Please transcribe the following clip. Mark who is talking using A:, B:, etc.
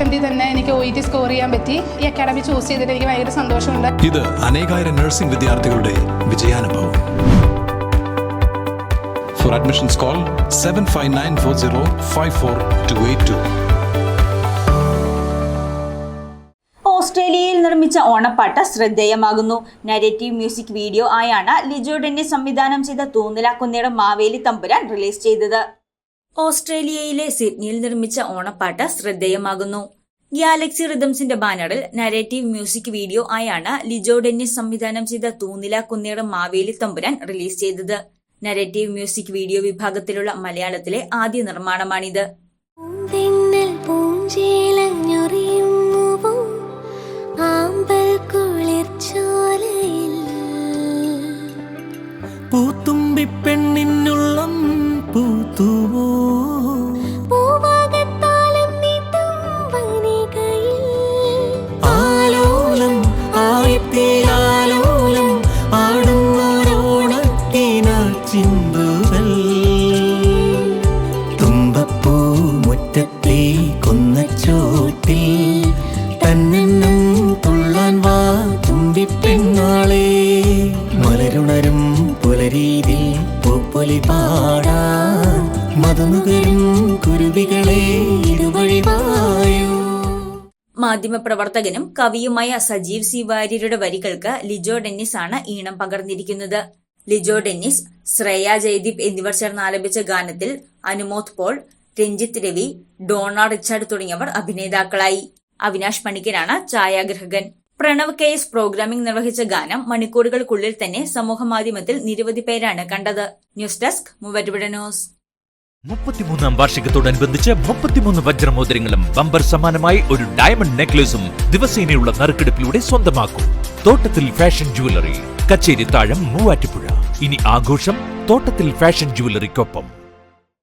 A: അറ്റംപ്റ്റിൽ തന്നെ എനിക്ക് O E T score ചെയ്യാൻ പറ്റി. ഈ അക്കാഡമി ചൂസ് ചെയ്തിട്ട് എനിക്ക് ഭയങ്കര സന്തോഷമുണ്ട്.
B: ഇത് അനേകായിരം നഴ്സിംഗ് വിദ്യാർത്ഥികളുടെ വിജയാനുഭവം. For admissions call seven five nine four zero five four two eight two
C: ഓസ്ട്രേലിയയിൽ നിർമ്മിച്ച ഓണപ്പാട്ട് ശ്രദ്ധേയമാകുന്നു. നരേറ്റീവ് മ്യൂസിക് വീഡിയോ ആയാണ് ലിജോഡന്റെ സംവിധാനം ചെയ്ത തൂന്നിലാക്കുന്നേടം മാവേലി തമ്പുരാൻ റിലീസ് ചെയ്തത്. ഓസ്ട്രേലിയയിലെ സിഡ്നിയിൽ നിർമ്മിച്ച ഓണപ്പാട്ട് ശ്രദ്ധേയമാകുന്നു. ഗാലക്സി റിതംസിന്റെ ബാനറിൽ നരേറ്റീവ് മ്യൂസിക് വീഡിയോ ആയാണ് ലിജോ ഡെന്നിസ് സംവിധാനം ചെയ്ത തൂന്നില കുന്നേടം മാവേലി തമ്പുരാൻ റിലീസ് ചെയ്തത്. നരേറ്റീവ് മ്യൂസിക് വീഡിയോ വിഭാഗത്തിലുള്ള മലയാളത്തിലെ ആദ്യ നിർമ്മാണമാണിത്.
D: പൂത്തുമ്പി പെണ്ണിനുള്ളം മലരുണരും പുലരീതിൽ പൂപ്പൊലി പാടാൻ മതനുകരും കുരുവികളെ ഇതുവഴി വായോ.
C: മാധ്യമപ്രവർത്തകനും കവിയുമായ സജീവ് സി വാര്യരുടെ വരികൾക്ക് ലിജോ ഡെന്നിസ് ആണ് ഈണം പകർന്നിരിക്കുന്നത്. ലിജോ ഡെന്നിസ് ശ്രേയ ജയദീപ് എന്നിവർ ചേർന്ന് ആലപിച്ച ഗാനത്തിൽ അനുമോദ് പോൾ രഞ്ജിത്ത് രവി ഡോണ റിച്ചാർഡ് തുടങ്ങിയവർ അഭിനേതാക്കളായി. അവിനാഷ് പണിക്കരാണ് ഛായാഗ്രഹകൻ. പ്രണവ് കെ എസ് പ്രോഗ്രാമിംഗ് നിർവഹിച്ച ഗാനം മണിക്കൂറുകൾക്കുള്ളിൽ തന്നെ സമൂഹമാധ്യമത്തിൽ നിരവധി പേരാണ് കണ്ടത്. News desk Muvattupuzha news.
E: മുപ്പത്തിമൂന്നാം വാർഷികത്തോടനുബന്ധിച്ച് മുപ്പത്തിമൂന്ന് വജ്രമോതിരങ്ങളും ബമ്പർ സമാനമായി ഒരു ഡയമണ്ട് നെക്ലേസും ദിവസേനയുള്ള നറുക്കെടുപ്പിലൂടെ സ്വന്തമാക്കും. തോട്ടത്തിൽ ഫാഷൻ ജുവലറി കച്ചേരി താഴം മൂവാറ്റുപുഴ. ഇനി ആഘോഷം തോട്ടത്തിൽ ഫാഷൻ ജുവലറിക്കൊപ്പം